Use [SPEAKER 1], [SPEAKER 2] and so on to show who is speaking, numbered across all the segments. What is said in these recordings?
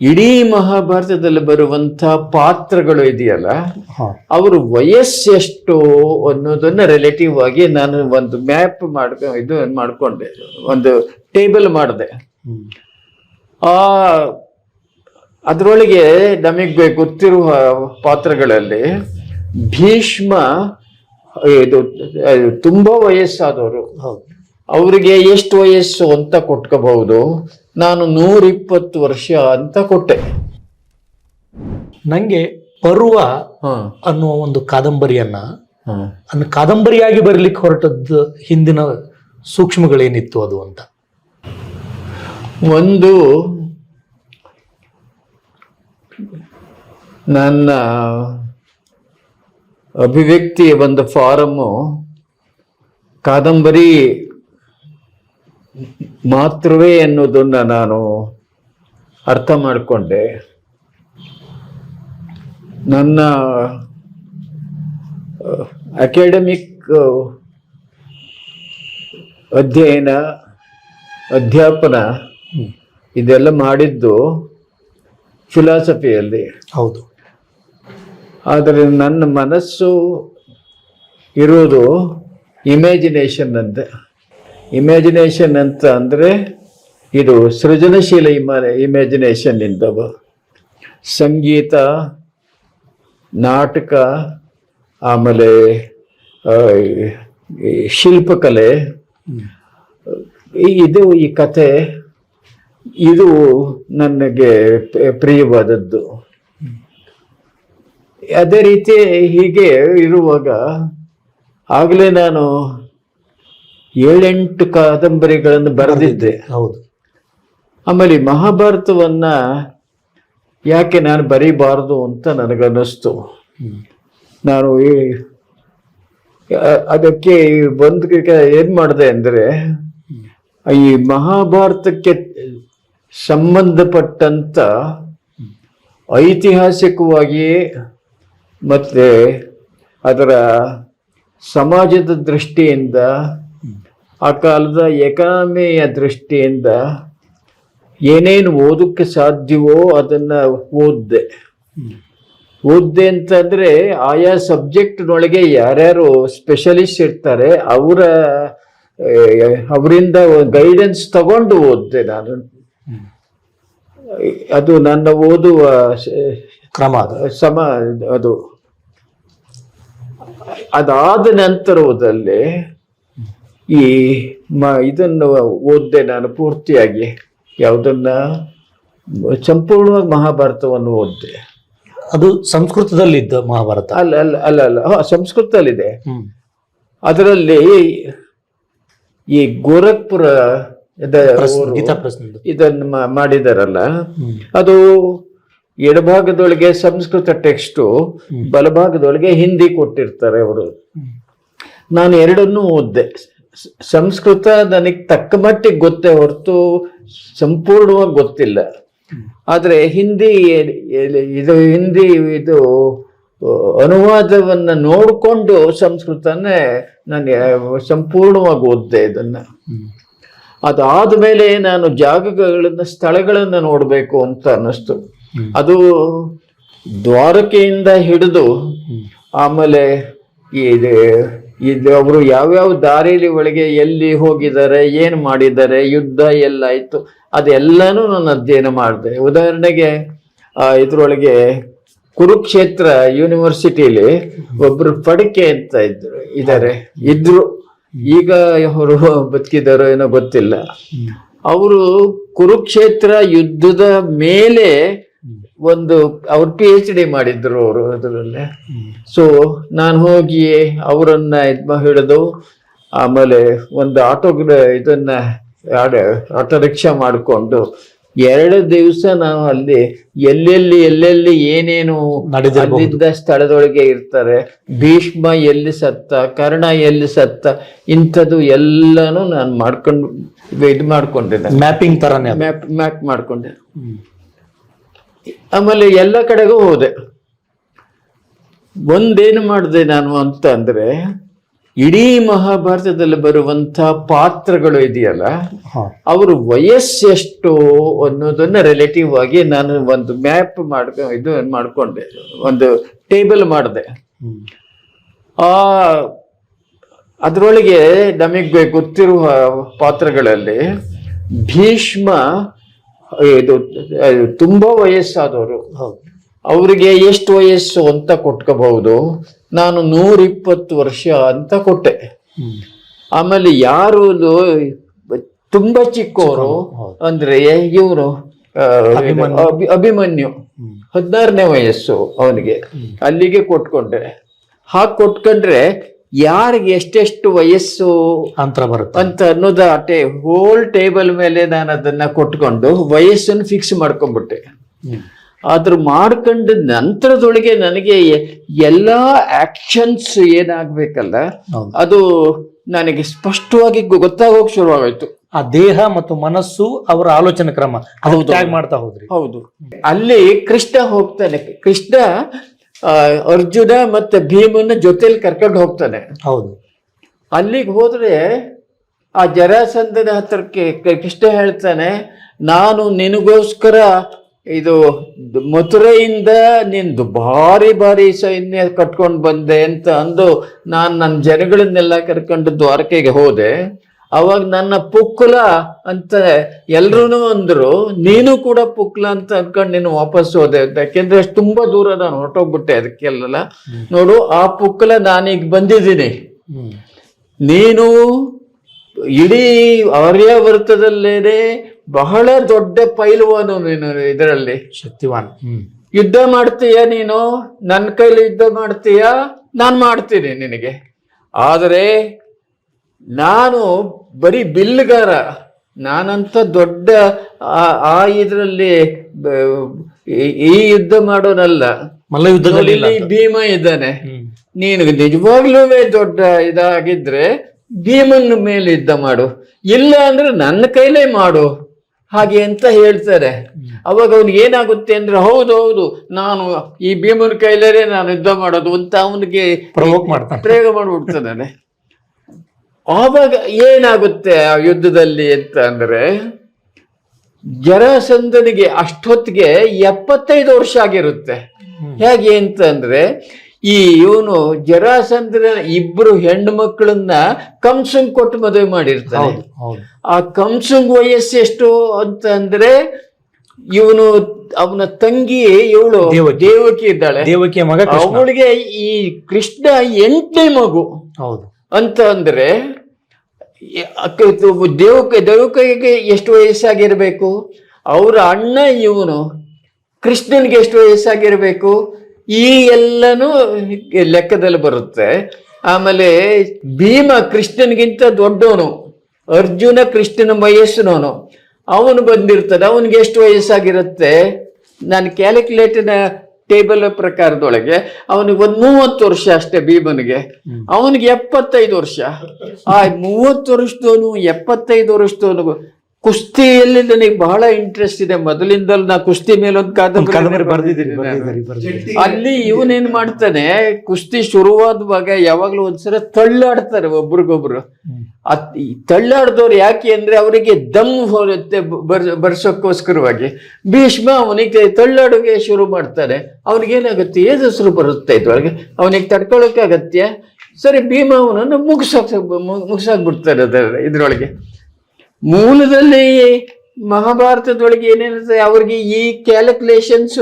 [SPEAKER 1] ಇಡೀ ಮಹಾಭಾರತದಲ್ಲಿ ಬರುವಂತ ಪಾತ್ರಗಳು ಇದೆಯಲ್ಲ ಅವರು ವಯಸ್ಸೆಷ್ಟು ಅನ್ನೋದನ್ನ ರಿಲೇಟಿವ್ ಆಗಿ ನಾನು ಒಂದು ಮ್ಯಾಪ್ ಮಾಡ್ಕೊ ಇದು ಮಾಡ್ಕೊಂಡೆ ಒಂದು ಟೇಬಲ್ ಮಾಡಿದೆ. ಆ ಅದರೊಳಗೆ ನಮಗೆ ಗೊತ್ತಿರುವ ಪಾತ್ರಗಳಲ್ಲಿ ಭೀಷ್ಮ ಇದು ತುಂಬಾ ವಯಸ್ಸಾದವರು. ಅವರಿಗೆ ಎಷ್ಟು ವಯಸ್ಸು ಅಂತ ಕೊಟ್ಕೋಬಹುದು. ನಾನು ನೂರಿಪ್ಪತ್ತು ವರ್ಷ ಅಂತ ಕೊಟ್ಟೆ.
[SPEAKER 2] ನಂಗೆ ಪರ್ವ ಅನ್ನುವ ಒಂದು ಕಾದಂಬರಿಯನ್ನ
[SPEAKER 1] ಹ.
[SPEAKER 2] ಕಾದಂಬರಿಯಾಗಿ ಬರಲಿಕ್ಕೆ ಹೊರಟದ್ದು ಹಿಂದಿನ ಸೂಕ್ಷ್ಮಗಳೇನಿತ್ತು ಅದು ಅಂತ?
[SPEAKER 1] ಒಂದು ನನ್ನ ಅಭಿವ್ಯಕ್ತಿಯ ಒಂದು ಫಾರಮ್ಮು ಕಾದಂಬರಿ ಮಾತ್ರವೇ ಎನ್ನುವುದನ್ನು ನಾನು ಅರ್ಥ ಮಾಡಿಕೊಂಡೆ. ನನ್ನ ಅಕಾಡೆಮಿಕ್ ಅಧ್ಯಯನ ಅಧ್ಯಾಪನ ಇದೆಲ್ಲ ಮಾಡಿದ್ದು ಫಿಲಾಸಫಿಯಲ್ಲಿ
[SPEAKER 2] ಹೌದು.
[SPEAKER 1] ಆದರೆ ನನ್ನ ಮನಸ್ಸು ಇರೋದು ಇಮ್ಯಾಜಿನೇಷನ್ ಅಂತ ಇಮ್ಯಾಜಿನೇಷನ್ ಅಂತ ಅಂದರೆ ಇದು ಸೃಜನಶೀಲ ಇಮ ಇಮ್ಯಾಜಿನೇಷನ್ ಇಂದವು. ಸಂಗೀತ, ನಾಟಕ, ಆಮೇಲೆ ಶಿಲ್ಪಕಲೆ ಇದು ಈ ಕತೆ ಇದು ನನಗೆ ಪ್ರಿಯವಾದದ್ದು. ಅದೇ ರೀತಿ ಹೀಗೆ ಇರುವಾಗ, ಆಗಲೇ ನಾನು ಏಳೆಂಟು ಕಾದಂಬರಿಗಳನ್ನು ಬರೆದಿದ್ದೆ.
[SPEAKER 2] ಹೌದು.
[SPEAKER 1] ಆಮೇಲೆ ಮಹಾಭಾರತವನ್ನ ಯಾಕೆ ನಾನು ಬರೀಬಾರದು ಅಂತ ನನಗನ್ನಿಸ್ತು. ನಾನು ಈ ಅದಕ್ಕೆ ಒಂದು ಏನ್ ಮಾಡಿದೆ ಅಂದ್ರೆ ಈ ಮಹಾಭಾರತಕ್ಕೆ ಸಂಬಂಧಪಟ್ಟಂತ ಐತಿಹಾಸಿಕವಾಗಿ ಮತ್ತೆ ಅದರ ಸಮಾಜದ ದೃಷ್ಟಿಯಿಂದ ಆ ಕಾಲದ ಎಕಾನಮಿಯ ದೃಷ್ಟಿಯಿಂದ ಏನೇನು ಓದಕ್ಕೆ ಸಾಧ್ಯವೋ ಅದನ್ನ ಓದ್ದೆ. ಓದ್ದೆ ಅಂತಂದ್ರೆ ಆಯಾ ಸಬ್ಜೆಕ್ಟ್ನೊಳಗೆ ಯಾರ್ಯಾರು ಸ್ಪೆಷಲಿಸ್ಟ್ ಇರ್ತಾರೆ ಅವರ ಅವರಿಂದ ಗೈಡೆನ್ಸ್ ತಗೊಂಡು ಓದ್ದೆ ನಾನು. ಅದು ನನ್ನ ಓದುವ
[SPEAKER 2] ಕ್ರಮ
[SPEAKER 1] ಸಮ ಅದು. ಅದಾದ ನಂತರದಲ್ಲಿ ಈ ಮ ಇದನ್ನು ಓದ್ದೆ ನಾನು ಪೂರ್ತಿಯಾಗಿ. ಯಾವುದನ್ನ? ಸಂಪೂರ್ಣವಾಗಿ ಮಹಾಭಾರತವನ್ನು ಓದ್ದೆ.
[SPEAKER 2] ಅದು ಸಂಸ್ಕೃತದಲ್ಲಿದ್ದ ಮಹಾಭಾರತ?
[SPEAKER 1] ಅಲ್ಲ ಅಲ್ಲ ಅಲ್ಲ ಅಲ್ಲ. ಹ, ಸಂಸ್ಕೃತದಲ್ಲಿದೆ. ಅದರಲ್ಲಿ ಈ ಗೋರಖ್ಪುರ ಇದನ್ನ ಮಾಡಿದಾರಲ್ಲ. ಅದು ಎಡಭಾಗದೊಳಗೆ ಸಂಸ್ಕೃತ ಟೆಕ್ಸ್ಟು ಬಲಭಾಗದೊಳಗೆ ಹಿಂದಿ ಕೊಟ್ಟಿರ್ತಾರೆ ಅವರು. ನಾನು ಎರಡನ್ನೂ ಓದ್ದೆ. ಸಂಸ್ಕೃತ ನನಗೆ ತಕ್ಕ ಮಟ್ಟಿಗೆ ಗೊತ್ತೇ ಹೊರತು ಸಂಪೂರ್ಣವಾಗಿ ಗೊತ್ತಿಲ್ಲ. ಆದರೆ ಹಿಂದಿ ಇದು ಹಿಂದಿ ಇದು ಅನುವಾದವನ್ನು ನೋಡಿಕೊಂಡು ಸಂಸ್ಕೃತನೇ ನಾನು ಸಂಪೂರ್ಣವಾಗಿ ಓದ್ದೆ ಇದನ್ನು. ಅದಾದ ಮೇಲೆ ನಾನು ಜಾಗಗಳನ್ನು, ಸ್ಥಳಗಳನ್ನು ನೋಡಬೇಕು ಅಂತ ಅನ್ನಿಸ್ತು. ಅದು ದ್ವಾರಕೆಯಿಂದ ಹಿಡಿದು ಆಮೇಲೆ ಇದು ಇದು ಅವರು ಯಾವ್ಯಾವ ದಾರಿಲಿ ಒಳಗೆ ಎಲ್ಲಿ ಹೋಗಿದ್ದಾರೆ ಏನು ಮಾಡಿದ್ದಾರೆ ಯುದ್ಧ ಎಲ್ಲಾಯ್ತು ಅದೆಲ್ಲಾನು ನಾನು ಅಧ್ಯಯನ ಮಾಡಿದೆ. ಉದಾಹರಣೆಗೆ ಆ, ಇದ್ರೊಳಗೆ ಕುರುಕ್ಷೇತ್ರ ಯೂನಿವರ್ಸಿಟಿಲಿ ಒಬ್ರು ಫಡಕೆ ಅಂತ ಇದ್ರು ಇದಾರೆ. ಇದ್ರು. ಈಗ ಅವರು ಬದುಕಿದಾರೋ ಏನೋ ಗೊತ್ತಿಲ್ಲ. ಅವರು ಕುರುಕ್ಷೇತ್ರ ಯುದ್ಧದ ಮೇಲೆ ಒಂದು ಅವ್ರು ಪಿ ಎಚ್ ಡಿ ಮಾಡಿದ್ರು ಅವರು ಅದರಲ್ಲಿ. ಸೊ ನಾನು ಹೋಗಿ ಅವರನ್ನ ಇದು ಹಿಡಿದು ಆಮೇಲೆ ಒಂದು ಆಟೋ ಇದನ್ನ ಆಟೋ ರಿಕ್ಷಾ ಮಾಡಿಕೊಂಡು ಎರಡು ದಿವಸ ನಾನು ಅಲ್ಲಿ ಎಲ್ಲೆಲ್ಲಿ ಎಲ್ಲೆಲ್ಲಿ ಏನೇನು. ಅಲ್ಲಿದ್ದ ಸ್ಥಳದೊಳಗೆ ಇರ್ತಾರೆ ಭೀಷ್ಮ ಎಲ್ಲಿ ಸತ್ತ ಕರ್ಣ ಎಲ್ಲಿ ಸತ್ತ ಇಂಥದ್ದು ಎಲ್ಲಾನು ನಾನು ಮಾಡ್ಕೊಂಡು ಇದು ಮಾಡ್ಕೊಂಡಿದ್ದೆ
[SPEAKER 2] ಮ್ಯಾಪಿಂಗ್ ತರನೇ
[SPEAKER 1] ಮ್ಯಾಪ್ ಮ್ಯಾಪ್ ಮಾಡ್ಕೊಂಡೆ. ಆಮೇಲೆ ಎಲ್ಲ ಕಡೆಗೂ ಹೋದೆ. ಒಂದೇನು ಮಾಡಿದೆ ನಾನು ಅಂತ ಅಂದ್ರೆ ಇಡೀ ಮಹಾಭಾರತದಲ್ಲಿ ಬರುವಂತ ಪಾತ್ರಗಳು ಇದೆಯಲ್ಲ ಅವರು ವಯಸ್ಸೆಷ್ಟು ಅನ್ನೋದನ್ನ ರಿಲೇಟಿವ್ ಆಗಿ ನಾನು ಒಂದು ಮ್ಯಾಪ್ ಮಾಡ್ಕೊ ಇದು ಮಾಡ್ಕೊಂಡೆ ಒಂದು ಟೇಬಲ್ ಮಾಡಿದೆ. ಆ ಅದರೊಳಗೆ ನಮಗೆ ಗೊತ್ತಿರುವ ಪಾತ್ರಗಳಲ್ಲಿ ಭೀಷ್ಮ ಇದು ತುಂಬಾ ವಯಸ್ಸಾದವರು. ಅವರಿಗೆ ಎಷ್ಟು ವಯಸ್ಸು ಅಂತ ಕೊಟ್ಕೋಬಹುದು? ನಾನು ನೂರಿಪ್ಪತ್ತು ವರ್ಷ ಅಂತ ಕೊಟ್ಟೆ. ಆಮೇಲೆ ಯಾರು ತುಂಬಾ ಚಿಕ್ಕವರು ಅಂದ್ರೆ ಇವರು
[SPEAKER 2] ಅಭಿಮನ್ಯು.
[SPEAKER 1] ಹದಿನಾರನೇ ವಯಸ್ಸು ಅವನಿಗೆ. ಅಲ್ಲಿಗೆ ಕೊಟ್ಕೊಂಡ್ರೆ. ಹಾಗೆ ಕೊಟ್ಕೊಂಡ್ರೆ ಯಾರಿಗೆ ಎಷ್ಟೆಷ್ಟು ವಯಸ್ಸು
[SPEAKER 2] ಅಂತ ಬರುತ್ತೆ.
[SPEAKER 1] ಅಂತ ಅನ್ನೋದ ಟೇ ಹೋಲ್ ಟೇಬಲ್ ಮೇಲೆ ನಾನು ಅದನ್ನ ಕೊಟ್ಕೊಂಡು ವಯಸ್ಸನ್ನು ಫಿಕ್ಸ್ ಮಾಡ್ಕೊಂಡ್ಬಿಟ್ಟೆ
[SPEAKER 2] ಆದ್ರ
[SPEAKER 1] ಅದ್ರ ಮಾಡ್ಕೊಂಡ ನಂತರದೊಳಗೆ ನನಗೆ ಎಲ್ಲಾ ಆಕ್ಷನ್ಸ್ ಏನಾಗ್ಬೇಕಲ್ಲ ಅದು ನನಗೆ ಸ್ಪಷ್ಟವಾಗಿ ಗೊತ್ತಾಗೋಕ್ ಶುರುವಾಗೋಯ್ತು.
[SPEAKER 2] ಆ ದೇಹ ಮತ್ತು ಮನಸ್ಸು ಅವರ ಆಲೋಚನೆ ಕ್ರಮ. ಮಾಡ್ತಾ ಹೋದ್ರಿ.
[SPEAKER 1] ಹೌದು. ಅಲ್ಲಿ ಕೃಷ್ಣ ಹೋಗ್ತಾನೆ. ಕೃಷ್ಣ ಅರ್ಜುನ ಮತ್ತೆ ಭೀಮನ ಜೊತೆಲಿ ಕರ್ಕೊಂಡು ಹೋಗ್ತಾನೆ.
[SPEAKER 2] ಹೌದು.
[SPEAKER 1] ಅಲ್ಲಿಗೆ ಹೋದ್ರೆ ಆ ಜರಾಸಂಧನ ಹತ್ರಕ್ಕೆ ಕೃಷ್ಣ ಹೇಳ್ತಾನೆ ನಾನು ನಿನಗೋಸ್ಕರ ಇದು ಮಥುರೆಯಿಂದ ನಿಂದು ಭಾರಿ ಭಾರಿ ಸೈನ್ಯ ಕಟ್ಕೊಂಡು ಬಂದೆ ಅಂತ ಅಂದು ನಾನು ನನ್ನ ಜನಗಳನ್ನೆಲ್ಲ ಕರ್ಕೊಂಡು ದ್ವಾರಕೆಗೆ ಹೋದೆ. ಅವಾಗ ನನ್ನ ಪುಕ್ಕುಲ ಅಂತ ಎಲ್ರೂ ಅಂದ್ರು ನೀನು ಕೂಡ ಪುಕ್ಲ ಅಂತ ಅನ್ಕೊಂಡು ನೀನು ವಾಪಸ್ ಹೋದೆ. ಯಾಕೆಂದ್ರೆ ತುಂಬಾ ದೂರ ನಾನು ಹೊರಟೋಗ್ಬಿಟ್ಟೆ ಅದಕ್ಕೆಲ್ಲ ನೋಡು ಆ ಪುಕ್ಕಲ ನಾನೀಗ ಬಂದಿದ್ದೀನಿ. ನೀನು ಇಡೀ ಆರ್ಯಾವರ್ತದಲ್ಲೇನೆ ಬಹಳ ದೊಡ್ಡ ಪೈಲ್ವಾನು ನೀನು ಇದರಲ್ಲಿ.
[SPEAKER 2] ಶಕ್ತಿವಾನ್.
[SPEAKER 1] ಯುದ್ಧ ಮಾಡ್ತೀಯ ನೀನು? ನನ್ನ ಕೈಲಿ ಯುದ್ಧ ಮಾಡ್ತೀಯ? ನಾನು ಮಾಡ್ತೀನಿ ನಿನಗೆ. ಆದರೆ ನಾನು ಬರೀ ಬಿಲ್ಗಾರ ನಾನಂತ ದೊಡ್ಡ ಆ- ಇದರಲ್ಲಿ ಈ ಯುದ್ಧ ಮಾಡೋನಲ್ಲ.
[SPEAKER 2] ಮಲ್ಲ ಯುದ್ಧದಲ್ಲಿ
[SPEAKER 1] ಭೀಮ ಇದ್ದಾನೆ. ನೀನು ನಿಜವಾಗ್ಲೂ ದೊಡ್ಡ ಇದಾಗಿದ್ರೆ ಭೀಮನ್ ಮೇಲೆ ಯುದ್ಧ ಮಾಡು. ಇಲ್ಲ ಅಂದ್ರೆ ನನ್ನ ಕೈಲೇ ಮಾಡು. ಹಾಗೆ ಅಂತ ಹೇಳ್ತಾರೆ. ಅವಾಗ ಅವ್ನಿಗೆ ಏನಾಗುತ್ತೆ ಅಂದ್ರೆ ಹೌದು ಹೌದು ನಾನು ಈ ಭೀಮನ್ ಕೈಲೇ ನಾನು ಯುದ್ಧ ಮಾಡೋದು ಅಂತ ಅವನಿಗೆ
[SPEAKER 2] ಪ್ರವೋಕ್ ಮಾಡ್ತಾನೆ.
[SPEAKER 1] ಪ್ರಯೋಗ ಮಾಡ್ಬಿಡ್ತಾನೆ ಆವಾಗ ಏನಾಗುತ್ತೆ ಆ ಯುದ್ಧದಲ್ಲಿ ಅಂತ ಅಂದ್ರೆ ಜರಾಸಂಧನಿಗೆ ಅಷ್ಟೊತ್ತಿಗೆ ಎಪ್ಪತ್ತೈದು ವರ್ಷ ಆಗಿರುತ್ತೆ. ಹೇಗೆ ಅಂತ ಅಂದ್ರೆ ಈ ಇವನು ಜರಾಸಂದ್ರ ಇಬ್ರು ಹೆಣ್ಣು ಮಕ್ಕಳನ್ನ ಕಂಸಂಗ್ ಕೊಟ್ಟು ಮದುವೆ ಮಾಡಿರ್ತಾನೆ. ಆ ಕಂಸಂಗ್ ವಯಸ್ಸು ಎಷ್ಟು ಅಂತ ಅಂದ್ರೆ ಇವನು ಅವನ ತಂಗಿ ಇವಳು
[SPEAKER 2] ದೇವಕಿ.
[SPEAKER 1] ಇದ್ದಾಳೆ.
[SPEAKER 2] ದೇವಕಿಯ ಮಗ
[SPEAKER 1] ಅವಳಿಗೆ ಈ ಕೃಷ್ಣ ಎಂಟನೇ ಮಗು.
[SPEAKER 2] ಹೌದು.
[SPEAKER 1] ಅಂತ ಅಂದ್ರೆ, ಎ- ದೇವಕೈಗೆ ಎಷ್ಟು ವಯಸ್ಸಾಗಿರ್ಬೇಕು? ಅವರ ಅಣ್ಣ, ಇವನು ಕೃಷ್ಣನ್ಗೆ ಎಷ್ಟು ವಯಸ್ಸಾಗಿರ್ಬೇಕು? ಈ ಎಲ್ಲನೂ ಲೆಕ್ಕದಲ್ಲಿ ಬರುತ್ತೆ. ಆಮೇಲೆ ಭೀಮ ಕೃಷ್ಣನ್ಗಿಂತ ದೊಡ್ಡವನು, ಅರ್ಜುನ ಕೃಷ್ಣನ ವಯಸ್ಸಿನವನು, ಅವನು ಬಂದಿರ್ತದೆ, ಅವನಿಗೆ ಎಷ್ಟು ವಯಸ್ಸಾಗಿರುತ್ತೆ? ನಾನು ಕ್ಯಾಲ್ಕುಲೇಟಿನ ಟೇಬಲ್ ಪ್ರಕಾರದೊಳಗೆ ಅವನಿಗೆ ಒಂದ್ ಮೂವತ್ತು ವರ್ಷ ಅಷ್ಟೇ ಭೀಮನಿಗೆ. ಅವನಿಗೆ ಎಪ್ಪತ್ತೈದು ವರ್ಷ. ಆ ಮೂವತ್ತು ವರ್ಷದವನು ಎಪ್ಪತ್ತೈದು ವರ್ಷದವನು ಕುಸ್ತಿಯಲ್ಲಿ ನನಗೆ ಬಹಳ ಇಂಟ್ರೆಸ್ಟ್ ಇದೆ. ಮೊದಲಿಂದಲೂ ನಾ ಕುಸ್ತಿ ಮೇಲೊಂದು ಒಂದು
[SPEAKER 2] ಕಾದಂಬರಿ
[SPEAKER 1] ಬರ್ದಿದ್ದೀನಿ ಅಲ್ಲಿ ಇವನೇನ್ ಮಾಡ್ತಾನೆ ಕುಸ್ತಿ ಶುರುವಾದವಾಗ ಯಾವಾಗ್ಲೂ ಒಂದ್ಸಲ ತಳ್ಳಾಡ್ತಾರೆ ಒಬ್ರಿಗೊಬ್ರು. ತಳ್ಳಾಡ್ದವ್ರು ಯಾಕೆ ಅಂದ್ರೆ ಅವರಿಗೆ ದಮ್ ಹೋಗುತ್ತೆ ಬರ್ ಬರ್ಸೋಕ್ಕೋಸ್ಕರವಾಗಿ. ಭೀಷ್ಮ ಅವನಿಗೆ ತಳ್ಳಾಡೋಕೆ ಶುರು ಮಾಡ್ತಾನೆ. ಅವನಿಗೇನಾಗುತ್ತೆ ಏಜಸ್ರು ಬರುತ್ತೆ ಇದ್ರೊಳಗೆ ಅವನಿಗೆ ತಡ್ಕೊಳ್ಳೋಕೆ ಅಗತ್ಯ ಸರಿ ಭೀಮ ಅವನನ್ನು ಮುಗಿಸೋಕ್ ಮುಗಿಸಾಕ್ಬಿಡ್ತಾರೆ ಅದರ ಇದ್ರೊಳಗೆ. ಮೂಲದಲ್ಲಿ ಮಹಾಭಾರತದೊಳಗೆ ಏನೇನಿದೆ ಅವ್ರಿಗೆ ಈ ಕ್ಯಾಲ್ಕುಲೇಷನ್ಸ್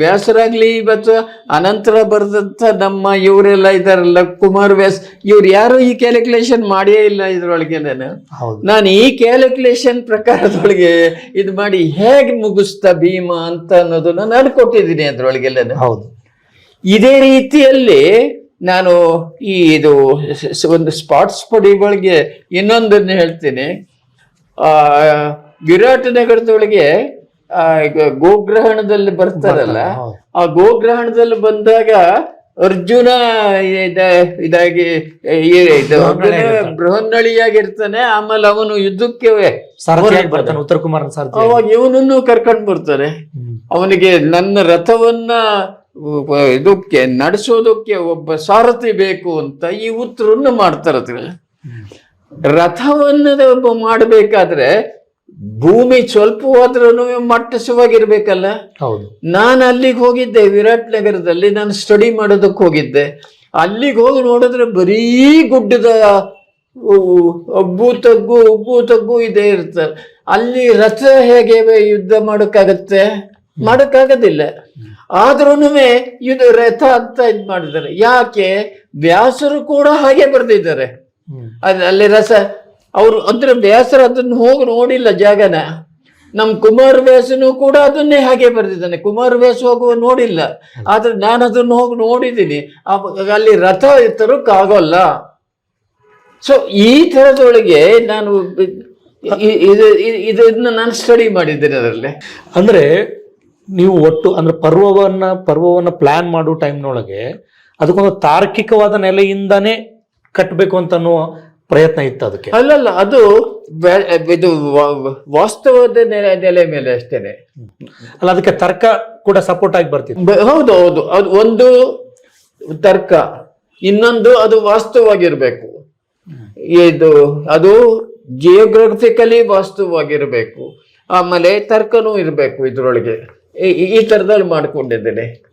[SPEAKER 1] ವ್ಯಾಸರಾಗ್ಲಿ ಮತ್ತು ಅನಂತರ ಬರೆದಂತ ನಮ್ಮ ಇವರೆಲ್ಲ ಇದಾರಲ್ಲ ಕುಮಾರ್ ವ್ಯಾಸ್ ಇವ್ರು ಯಾರು ಈ ಕ್ಯಾಲ್ಕುಲೇಷನ್ ಮಾಡಿಯೇ ಇಲ್ಲ ಇದ್ರೊಳಗೆ ನಾನು.
[SPEAKER 2] ಹೌದು.
[SPEAKER 1] ನಾನು ಈ ಕ್ಯಾಲ್ಕುಲೇಷನ್ ಪ್ರಕಾರದೊಳಗೆ ಇದು ಮಾಡಿ ಹೇಗೆ ಮುಗಿಸ್ತಾ ಭೀಮ ಅಂತ ಅನ್ನೋದನ್ನ ನಾನು ಕೊಟ್ಟಿದ್ದೀನಿ ಅದ್ರೊಳಗೆಲ್ಲ
[SPEAKER 2] ಹೌದು.
[SPEAKER 1] ಇದೇ ರೀತಿಯಲ್ಲಿ ನಾನು ಈ ಇದು ಒಂದು ಸ್ಪಾಟ್ಸ್ ಪಡಿಗಳಿಗೆ ಇನ್ನೊಂದನ್ನು ಹೇಳ್ತೀನಿ. ಆ ವಿರಾಟ ನಗರದೊಳಗೆ ಗೋಗ್ರಹಣದಲ್ಲಿ ಬರ್ತಾರಲ್ಲ ಆ ಗೋಗ್ರಹಣದಲ್ಲಿ ಬಂದಾಗ ಅರ್ಜುನ ಇದಾಗಿ ಬೃಹನ್ನಳಿಯಾಗಿರ್ತಾನೆ ಆಮೇಲೆ ಅವನು ಯುದ್ಧಕ್ಕೆ
[SPEAKER 2] ಉತ್ತರ
[SPEAKER 1] ಅವಾಗ ಇವನನ್ನು ಕರ್ಕೊಂಡು
[SPEAKER 2] ಬರ್ತಾನೆ.
[SPEAKER 1] ಅವನಿಗೆ ನನ್ನ ರಥವನ್ನ ಇದಕ್ಕೆ ನಡೆಸೋದಕ್ಕೆ ಒಬ್ಬ ಸಾರಥಿ ಬೇಕು ಅಂತ ಈ ಉತ್ತರವನ್ನು ಮಾಡ್ತಾರೆ ರಥವನ್ನು ಒಬ್ಬ ಮಾಡಬೇಕಾದ್ರೆ ಭೂಮಿ ಸ್ವಲ್ಪ ಹೋದ್ರೂ ಮಟ್ಟಸವಾಗಿರ್ಬೇಕಲ್ಲ?
[SPEAKER 2] ಹೌದು.
[SPEAKER 1] ನಾನು ಅಲ್ಲಿಗೆ ಹೋಗಿದ್ದೆ ವಿರಾಟ್ ನಗರದಲ್ಲಿ ನಾನು ಸ್ಟಡಿ ಮಾಡೋದಕ್ಕೆ ಹೋಗಿದ್ದೆ. ಅಲ್ಲಿಗೆ ಹೋಗಿ ನೋಡಿದ್ರೆ ಬರೀ ಗುಡ್ಡದ ಅಬ್ಬು ತಗ್ಗು ಉಬ್ಬು ತಗ್ಗು ಇದೇ ಇರ್ತದೆ ಅಲ್ಲಿ ರಥ ಹೇಗೆ ಯುದ್ಧ ಮಾಡೋಕ್ಕಾಗತ್ತೆ? ಮಾಡೋಕ್ಕಾಗೋದಿಲ್ಲ. ಆದ್ರೂ ಇದು ರಥ ಅಂತ ಇದು ಮಾಡಿದ್ದಾರೆ. ಯಾಕೆ? ವ್ಯಾಸರು ಕೂಡ ಹಾಗೆ ಬರೆದಿದ್ದಾರೆ. ಅಲ್ಲಿ ರಸ ಅವರು ಅಂದ್ರೆ ವ್ಯಾಸರು ಅದನ್ನು ಹೋಗಿ ನೋಡಿಲ್ಲ ಜಾಗನ. ನಮ್ ಕುಮಾರ ವ್ಯಾಸನು ಕೂಡ ಅದನ್ನೇ ಹಾಗೆ ಬರೆದಿದ್ದಾನೆ. ಕುಮಾರ ವ್ಯಾಸ ಹೋಗುವ ನೋಡಿಲ್ಲ. ಆದ್ರೆ ನಾನು ಅದನ್ನು ಹೋಗಿ ನೋಡಿದ್ದೀನಿ. ಅಲ್ಲಿ ರಥ ತರೋಕ್ಕಾಗೋಲ್ಲ. ಸೊ ಈ ತರದೊಳಗೆ ನಾನು ಇದನ್ನ ನಾನು ಸ್ಟಡಿ ಮಾಡಿದ್ದೇನೆ ಅದರಲ್ಲಿ.
[SPEAKER 2] ಅಂದ್ರೆ ನೀವು ಒಟ್ಟು ಅಂದ್ರೆ ಪರ್ವವನ್ನ ಪರ್ವವನ್ನ ಪ್ಲಾನ್ ಮಾಡೋ ಟೈಮ್ನೊಳಗೆ ಅದಕ್ಕೊಂದು ತಾರ್ಕಿಕವಾದ ನೆಲೆಯಿಂದಾನೇ ಕಟ್ಟಬೇಕು ಅಂತ ಅನ್ನೋ ಪ್ರಯತ್ನ ಇತ್ತು ಅದಕ್ಕೆ.
[SPEAKER 1] ಅಲ್ಲಲ್ಲ ಅದು ಇದು ವಾಸ್ತವದ ನೆಲೆ ನೆಲೆ ಮೇಲೆ ಅಷ್ಟೇನೆ.
[SPEAKER 2] ಅಲ್ಲ ಅದಕ್ಕೆ ತರ್ಕ ಕೂಡ ಸಪೋರ್ಟ್ ಆಗಿ ಬರ್ತಿತ್ತು.
[SPEAKER 1] ಹೌದು ಹೌದು. ಅದು ಒಂದು ತರ್ಕ ಇನ್ನೊಂದು ಅದು ವಾಸ್ತವವಾಗಿರ್ಬೇಕು. ಇದು ಅದು ಜಿಯೋಗ್ರಫಿಕಲಿ ವಾಸ್ತವವಾಗಿರ್ಬೇಕು. ಆಮೇಲೆ ತರ್ಕನೂ ಇರಬೇಕು ಇದ್ರೊಳಗೆ. ಈ- ಈ ತರದಲ್ಲಿ ಮಾಡ್ಕೊಂಡಿದ್ದೇನೆ.